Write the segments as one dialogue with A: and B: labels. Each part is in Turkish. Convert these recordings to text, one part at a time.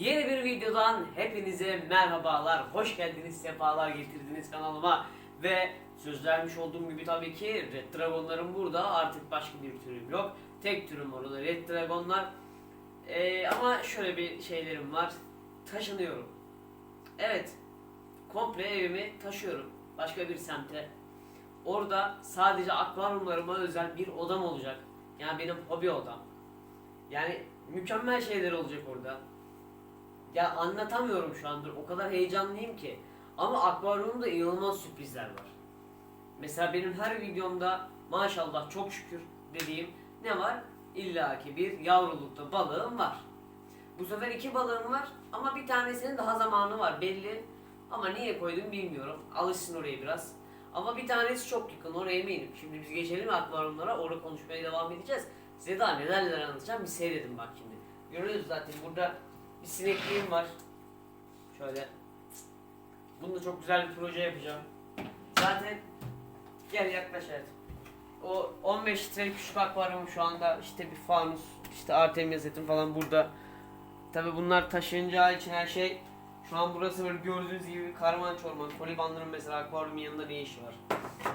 A: Yeni bir videodan hepinize merhabalar. Hoş geldiniz, sefalar getirdiniz kanalıma. Ve söz vermiş olduğum gibi tabii ki Red Dragon'larım burada. Artık başka bir türüm yok. Tek türüm var o da Red Dragon'lar. Ee, ama şöyle bir şeylerim var. Taşınıyorum. Evet. Komple evimi taşıyorum. Başka bir semte. Orada sadece akvaryumlarıma özel bir odam olacak. Yani benim hobi odam. Yani mükemmel şeyler olacak orada. Ya anlatamıyorum şu andır. O kadar heyecanlıyım ki. Ama akvaryumda inanılmaz sürprizler var. Mesela benim her videomda maşallah çok şükür dediğim ne var? İlla ki bir yavrulukta balığım var. Bu sefer iki balığım var ama bir tanesinin daha zamanı var belli. Ama niye koydum bilmiyorum. Alışsın oraya biraz. Ama bir tanesi çok yakın oraya eminim. Şimdi biz geçelim akvaryumlara orada konuşmaya devam edeceğiz. Size daha neler neler anlatacağım bir seyredin bak şimdi. Görüyoruz zaten burada bir sinekliğim var. Şöyle. Bunda çok güzel bir proje yapacağım. Zaten gel yaklaş hayatım. O 15 litrelik küçük akvaryum şu anda işte bir fanus, işte Artemia setim falan burada. Tabi bunlar taşınacağı için her şey şu an burası böyle gördüğünüz gibi karman çorman. Kolibandırın mesela akvaryumun yanında ne işi var.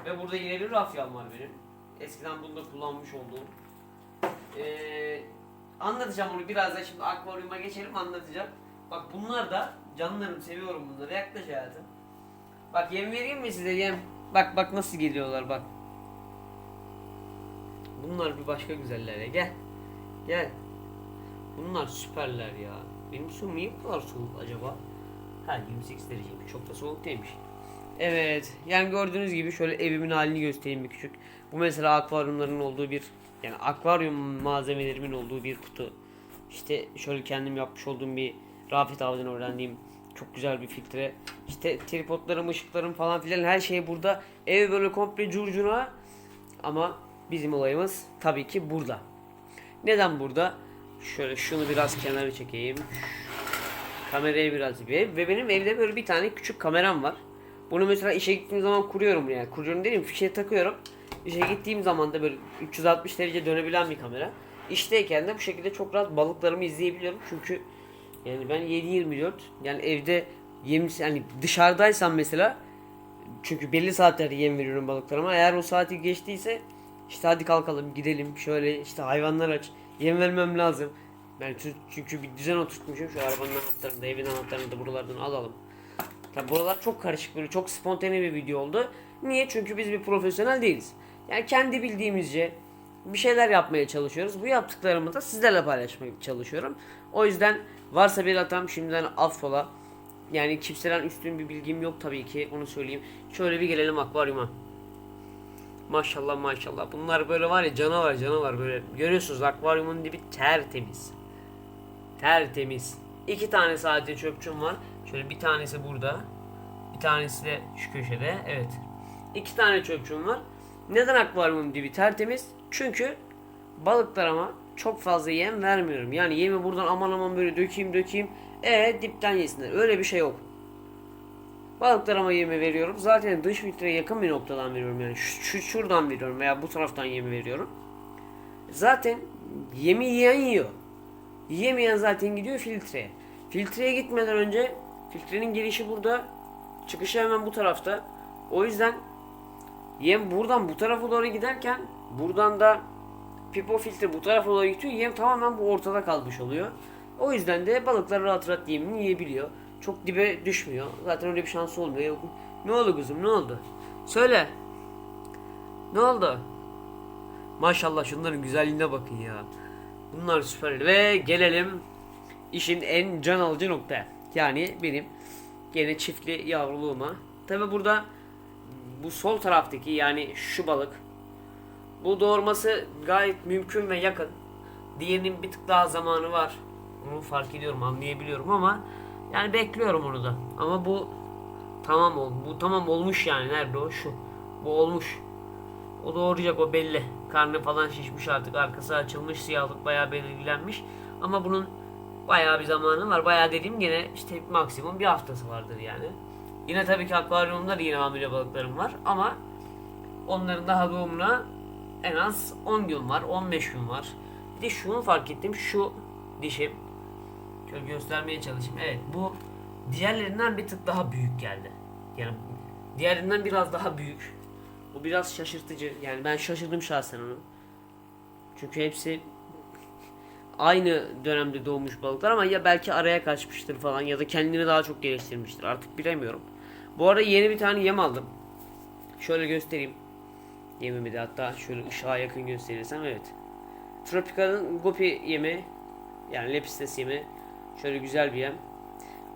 A: Ve burada bir rafyam var benim. Eskiden bunda kullanmış olduğum. Ee, anlatacağım onu birazdan şimdi akvaryuma geçelim anlatacağım. Bak bunlar da canlarım seviyorum bunları yaklaş hayatım. Bak yem vereyim mi size yem? Bak bak nasıl geliyorlar bak. Bunlar bir başka güzeller ya gel. Gel. Bunlar süperler ya. Benim suyum niye bu kadar soğuk acaba? Ha 28 dereceymiş. Çok da soğuk değilmiş. Evet. Yani gördüğünüz gibi şöyle evimin halini göstereyim bir küçük. Bu mesela akvaryumların olduğu bir yani akvaryum malzemelerimin olduğu bir kutu. İşte şöyle kendim yapmış olduğum bir Rafet abiden öğrendiğim çok güzel bir filtre. İşte tripodlarım, ışıklarım falan filan her şey burada. Ev böyle komple curcuna. Ama bizim olayımız tabii ki burada. Neden burada? Şöyle şunu biraz kenara çekeyim. Kamerayı biraz bir ve benim evde böyle bir tane küçük kameram var. Bunu mesela işe gittiğim zaman kuruyorum yani. Kuruyorum dedim fişe takıyorum. İşe gittiğim zaman da böyle 360 derece dönebilen bir kamera. İşteyken de bu şekilde çok rahat balıklarımı izleyebiliyorum. Çünkü yani ben 7-24 yani evde yem yani dışarıdaysam mesela çünkü belli saatlerde yem veriyorum balıklarıma. Eğer o saati geçtiyse işte hadi kalkalım gidelim şöyle işte hayvanlar aç yem vermem lazım. Ben çü- çünkü bir düzen oturtmuşum şu arabanın anahtarını da evin anahtarını da buralardan alalım. Tabi buralar çok karışık böyle çok spontane bir video oldu. Niye? Çünkü biz bir profesyonel değiliz. Yani kendi bildiğimizce bir şeyler yapmaya çalışıyoruz. Bu yaptıklarımı da sizlerle paylaşmaya çalışıyorum. O yüzden varsa bir hatam şimdiden affola. Yani kimseden üstün bir bilgim yok tabii ki onu söyleyeyim. Şöyle bir gelelim akvaryuma. Maşallah maşallah. Bunlar böyle var ya canavar canavar böyle. Görüyorsunuz akvaryumun dibi tertemiz. Tertemiz. İki tane sadece çöpçüm var. Şöyle bir tanesi burada. Bir tanesi de şu köşede. Evet. İki tane çöpçüm var. Neden akvaryumun dibi tertemiz? Çünkü balıklarıma çok fazla yem vermiyorum. Yani yemi buradan aman aman böyle dökeyim dökeyim. E dipten yesinler. Öyle bir şey yok. Balıklarıma yemi veriyorum. Zaten dış filtreye yakın bir noktadan veriyorum. Yani şu- şuradan veriyorum veya bu taraftan yemi veriyorum. Zaten yemi yiyen yiyor. Yiyemeyen zaten gidiyor filtreye. Filtreye gitmeden önce filtrenin girişi burada. Çıkışı hemen bu tarafta. O yüzden yem buradan bu tarafa doğru giderken buradan da pipo filtre bu tarafa doğru gidiyor. Yem tamamen bu ortada kalmış oluyor. O yüzden de balıklar rahat rahat yemini yiyebiliyor. Çok dibe düşmüyor. Zaten öyle bir şansı olmuyor. Ne oldu kızım ne oldu? Söyle. Ne oldu? Maşallah şunların güzelliğine bakın ya. Bunlar süper. Ve gelelim işin en can alıcı nokta. Yani benim gene çiftli yavruluğuma. Tabi burada bu sol taraftaki yani şu balık bu doğurması gayet mümkün ve yakın. Diğerinin bir tık daha zamanı var. Bunu fark ediyorum, anlayabiliyorum ama yani bekliyorum onu da. Ama bu tamam ol. Bu tamam olmuş yani. Nerede o? Şu. Bu olmuş. O doğuracak o belli. Karnı falan şişmiş artık. Arkası açılmış. Siyahlık bayağı belirlenmiş. Ama bunun bayağı bir zamanı var. Bayağı dediğim gene işte maksimum bir haftası vardır yani. Yine tabii ki akvaryumda da yine hamile balıklarım var. Ama onların daha doğumuna en az 10 gün var. 15 gün var. Bir de şunu fark ettim. Şu dişim Şöyle göstermeye çalışayım. Evet bu diğerlerinden bir tık daha büyük geldi. Yani diğerlerinden biraz daha büyük. Bu biraz şaşırtıcı. Yani ben şaşırdım şahsen onu. Çünkü hepsi aynı dönemde doğmuş balıklar ama ya belki araya kaçmıştır falan ya da kendini daha çok geliştirmiştir. Artık bilemiyorum. Bu arada yeni bir tane yem aldım. Şöyle göstereyim. Yemimi de hatta şöyle ışığa yakın gösterirsem evet. Tropical'ın Gopi yemi yani Lepistes yemi şöyle güzel bir yem.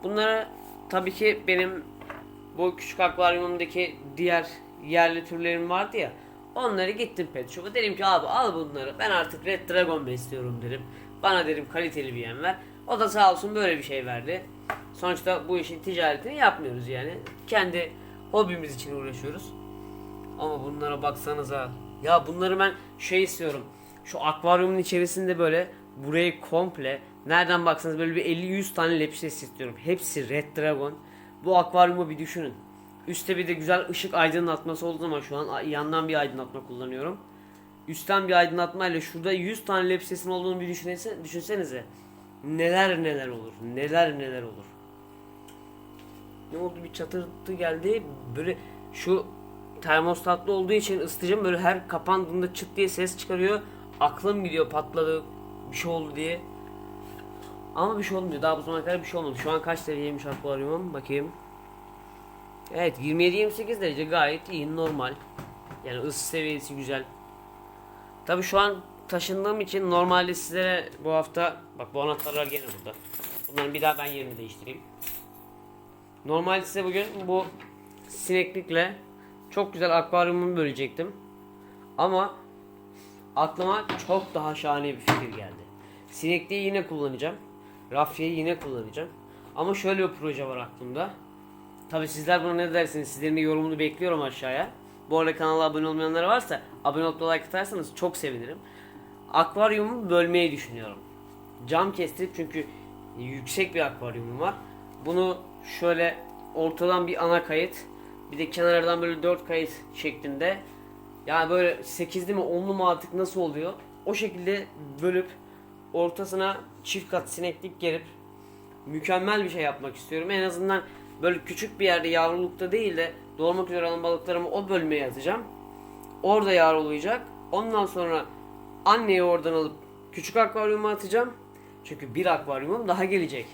A: Bunlara tabii ki benim bu küçük akvaryumumdaki diğer yerli türlerim vardı ya. Onları gittim pet shop'a dedim ki abi al bunları ben artık Red Dragon besliyorum dedim. Bana dedim kaliteli bir yem ver. O da sağ olsun böyle bir şey verdi. Sonuçta bu işin ticaretini yapmıyoruz yani. Kendi hobimiz için uğraşıyoruz. Ama bunlara baksanıza. Ya bunları ben şey istiyorum. Şu akvaryumun içerisinde böyle burayı komple nereden baksanız böyle bir 50-100 tane lepses istiyorum. Hepsi Red Dragon. Bu akvaryumu bir düşünün. Üste bir de güzel ışık aydınlatması olduğu zaman şu an yandan bir aydınlatma kullanıyorum. Üstten bir aydınlatma ile şurada 100 tane lepsesin olduğunu bir düşünse, düşünsenize. Neler neler olur. Neler neler olur. Ne oldu bir çatırtı geldi. Böyle şu termostatlı olduğu için ısıtıcım böyle her kapandığında çıt diye ses çıkarıyor. Aklım gidiyor patladı bir şey oldu diye. Ama bir şey olmuyor. Daha bu zamana kadar bir şey olmadı. Şu an kaç dereceymiş akvaryumum? Bakayım. Evet 27-28 derece gayet iyi normal. Yani ısı seviyesi güzel. Tabi şu an taşındığım için normalde sizlere bu hafta bak bu anahtarlar gene burada. Bunların bir daha ben yerini değiştireyim. Normalde size bugün bu sineklikle çok güzel akvaryumumu bölecektim. Ama aklıma çok daha şahane bir fikir geldi. Sinekliği yine kullanacağım. Rafyayı yine kullanacağım. Ama şöyle bir proje var aklımda. Tabi sizler buna ne dersiniz? Sizlerin de yorumunu bekliyorum aşağıya. Bu arada kanala abone olmayanlar varsa abone olup like atarsanız çok sevinirim. Akvaryumu bölmeyi düşünüyorum. Cam kestirip çünkü yüksek bir akvaryumum var. Bunu şöyle ortadan bir ana kayıt bir de kenarlardan böyle 4 kayıt şeklinde yani böyle 8'li mi 10'lu mu artık nasıl oluyor? O şekilde bölüp ortasına çift kat sineklik gerip mükemmel bir şey yapmak istiyorum. En azından böyle küçük bir yerde yavrulukta değil de doğurmak üzere olan balıklarımı o bölmeye atacağım. Orada yavrulayacak. Ondan sonra anneyi oradan alıp küçük akvaryuma atacağım. Çünkü bir akvaryumum daha gelecek.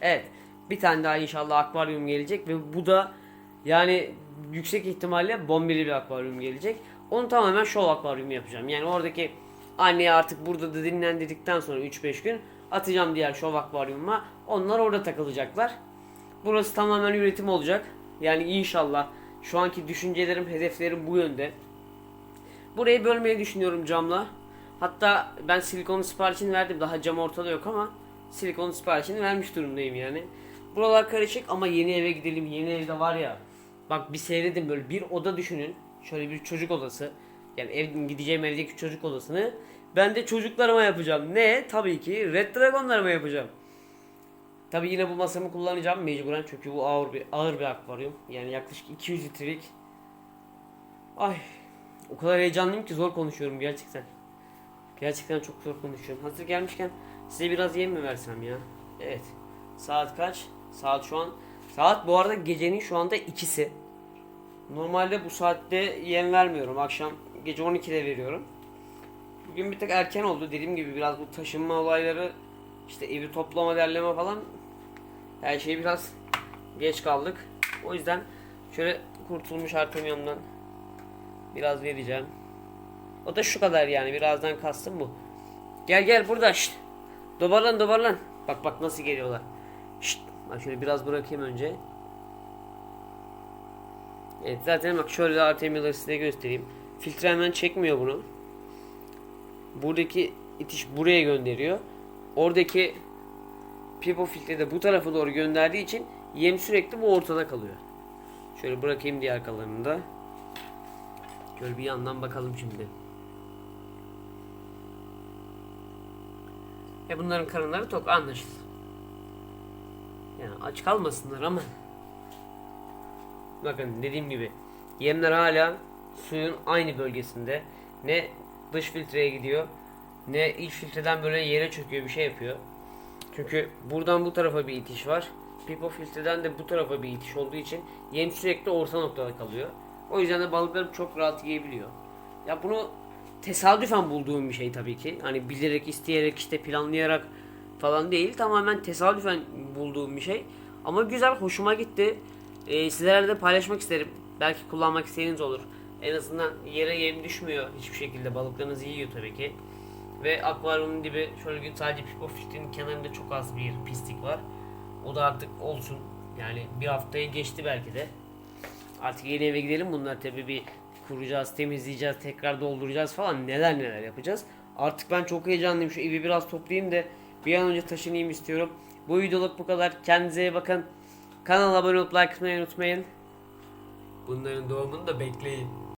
A: Evet. Bir tane daha inşallah akvaryum gelecek ve bu da yani yüksek ihtimalle bombeli bir akvaryum gelecek. Onu tamamen şov akvaryumu yapacağım. Yani oradaki anneye artık burada da dinlendirdikten sonra 3-5 gün atacağım diğer şov akvaryumuma. Onlar orada takılacaklar. Burası tamamen üretim olacak. Yani inşallah şu anki düşüncelerim, hedeflerim bu yönde. Burayı bölmeyi düşünüyorum camla. Hatta ben silikon siparişini verdim. Daha cam ortada yok ama silikon siparişini vermiş durumdayım yani. Buralar karışık ama yeni eve gidelim. Yeni evde var ya. Bak bir seyredin böyle bir oda düşünün. Şöyle bir çocuk odası. Yani ev, gideceğim evdeki çocuk odasını. Ben de çocuklarıma yapacağım. Ne? Tabii ki Red Dragon'larıma yapacağım. Tabii yine bu masamı kullanacağım mecburen çünkü bu ağır bir ağır bir akvaryum. Yani yaklaşık 200 litrelik. Ay o kadar heyecanlıyım ki zor konuşuyorum gerçekten. Gerçekten çok zor konuşuyorum. Hazır gelmişken size biraz yem mi versem ya? Evet. Saat kaç? Saat şu an saat bu arada gecenin şu anda ikisi. Normalde bu saatte yem vermiyorum. Akşam gece 12'de veriyorum. Bugün bir tek erken oldu. Dediğim gibi biraz bu taşınma olayları işte evi toplama derleme falan her şey biraz geç kaldık. O yüzden şöyle kurtulmuş Artemion'dan biraz vereceğim. O da şu kadar yani birazdan kastım bu. Gel gel burada şşt. Dobarlan dobarlan. Bak bak nasıl geliyorlar. Şşt. Bak şöyle biraz bırakayım önce. Evet zaten bak şöyle de Artemion'ları size göstereyim. Filtre hemen çekmiyor bunu. Buradaki itiş buraya gönderiyor. Oradaki pipo filtre de bu tarafa doğru gönderdiği için yem sürekli bu ortada kalıyor. Şöyle bırakayım diğer kalanını da. Şöyle bir yandan bakalım şimdi. E bunların karınları tok anlaşıldı. Yani aç kalmasınlar ama. Bakın dediğim gibi yemler hala suyun aynı bölgesinde. Ne dış filtreye gidiyor ne iç filtreden böyle yere çöküyor bir şey yapıyor. Çünkü buradan bu tarafa bir itiş var. Pipo filtreden de bu tarafa bir itiş olduğu için yem sürekli orta noktada kalıyor. O yüzden de balıklarım çok rahat yiyebiliyor. Ya bunu tesadüfen bulduğum bir şey tabii ki. Hani bilerek, isteyerek, işte planlayarak falan değil. Tamamen tesadüfen bulduğum bir şey. Ama güzel, hoşuma gitti. Ee, sizlerle de paylaşmak isterim. Belki kullanmak isteğiniz olur. En azından yere yem düşmüyor hiçbir şekilde. Balıklarınızı yiyor tabii ki. Ve akvaryumun dibi şöyle sadece pipo filtrenin kenarında çok az bir pislik var. O da artık olsun. Yani bir haftayı geçti belki de. Artık yeni eve gidelim. Bunlar tabii bir kuracağız, temizleyeceğiz, tekrar dolduracağız falan. Neler neler yapacağız. Artık ben çok heyecanlıyım. Şu evi biraz toplayayım da bir an önce taşınayım istiyorum. Bu videoluk bu kadar. Kendinize iyi bakın. Kanala abone olup like atmayı unutmayın. Bunların doğumunu da bekleyin.